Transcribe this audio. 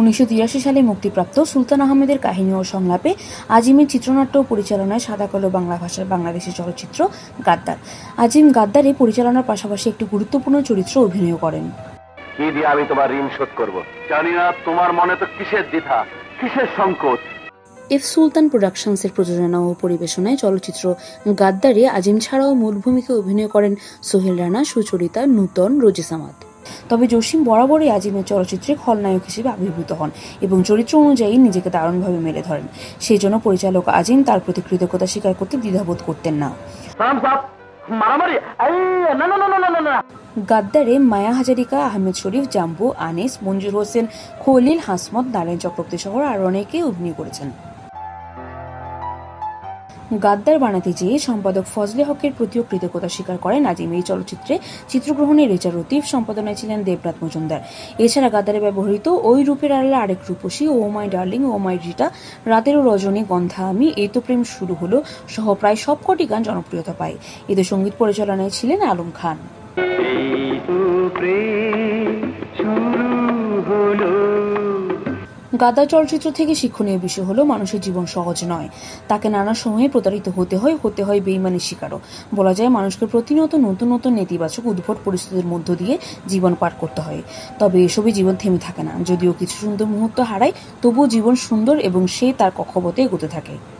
উনিশশো তিরাশি সালে মুক্তিপ্রাপ্ত সুলতান আহমেদের কাহিনী ও সংলাপে আজিমের চিত্রনাট্য পরিচালনায় সাদা কালো বাংলা ভাষার বাংলাদেশি চলচ্চিত্র গাদ্দার। আজিম গাদ্দারে পরিচালনার পাশাপাশি একটি গুরুত্বপূর্ণ চরিত্র অভিনয় করেন। কি দিয়ে আমি তোমার ঋণ শোধ করব? জানি না তোমার মনে তো কিসের দ্বিধা কিসের সংকোচ? এফ সুলতান প্রোডাকশনসের প্রযোজনা ও পরিবেশনায় চলচ্চিত্র গাদ্দারে আজিম ছাড়াও মূল ভূমিকায় অভিনয় করেন সোহেল রানা সুচরিতা নূতন রোজেসামাদ তবে জসিম বরাবরই আজিমের চলচ্চিত্রে খলনায়ক হিসেবে আবির্ভূত হন এবং চরিত্র অনুযায়ী নিজেকে দারুণভাবে মেলে ধরেন। সেই জন্য পরিচালক আজিম তার প্রতি কৃতজ্ঞতা স্বীকার করতে দ্বিধাবোধ করতেন না। গাদ্দারে মায়া হাজারিকা আহমেদ শরীফ জাম্বু আনিস মঞ্জুর হোসেন খলিল হাসমত নারায়ণ চক্রবর্তী সহ আরও অনেকেই অভিনয় করেছেন। গাদ্দার বানাতে যেয়ে সম্পাদক ফজলে হকের প্রতিও কৃতজ্ঞতা স্বীকার করেন আজিম এই চলচ্চিত্রে চিত্রগ্রহণে রেচা রতিফ, সম্পাদনায় ছিলেন দেবরাত মজুমদার। এছাড়া গাদ্দারে ব্যবহৃত ওই রূপের আড়ালে আরেক রূপসী, ও মাই ডার্লিং, ও মাই রিটা, রাতেরও রজনী গন্ধা আমি এই তো প্রেম শুরু হলো সহ প্রায় সবকটি গান জনপ্রিয়তা পায়। এতে সংগীত পরিচালনায় ছিলেন আলম খান। শুরু হলো। গাদা চলচ্চিত্র থেকে শিক্ষণীয় বিষয় হলো মানুষের জীবন সহজ নয়। তাকে নানা সময়ে প্রতারিত হতে হয় হতে হয় বেইমানের শিকারও। বলা যায় মানুষকে প্রতিনিয়ত নতুন নতুন নেতিবাচক, উদ্ভট পরিস্থিতির মধ্য দিয়ে জীবন পার করতে হয়। তবে এসবই জীবন থেমে থাকে না। যদিও কিছু সুন্দর মুহূর্ত হারায়, তবুও জীবন সুন্দর এবং সে তার কক্ষপথে এগোতে থাকে।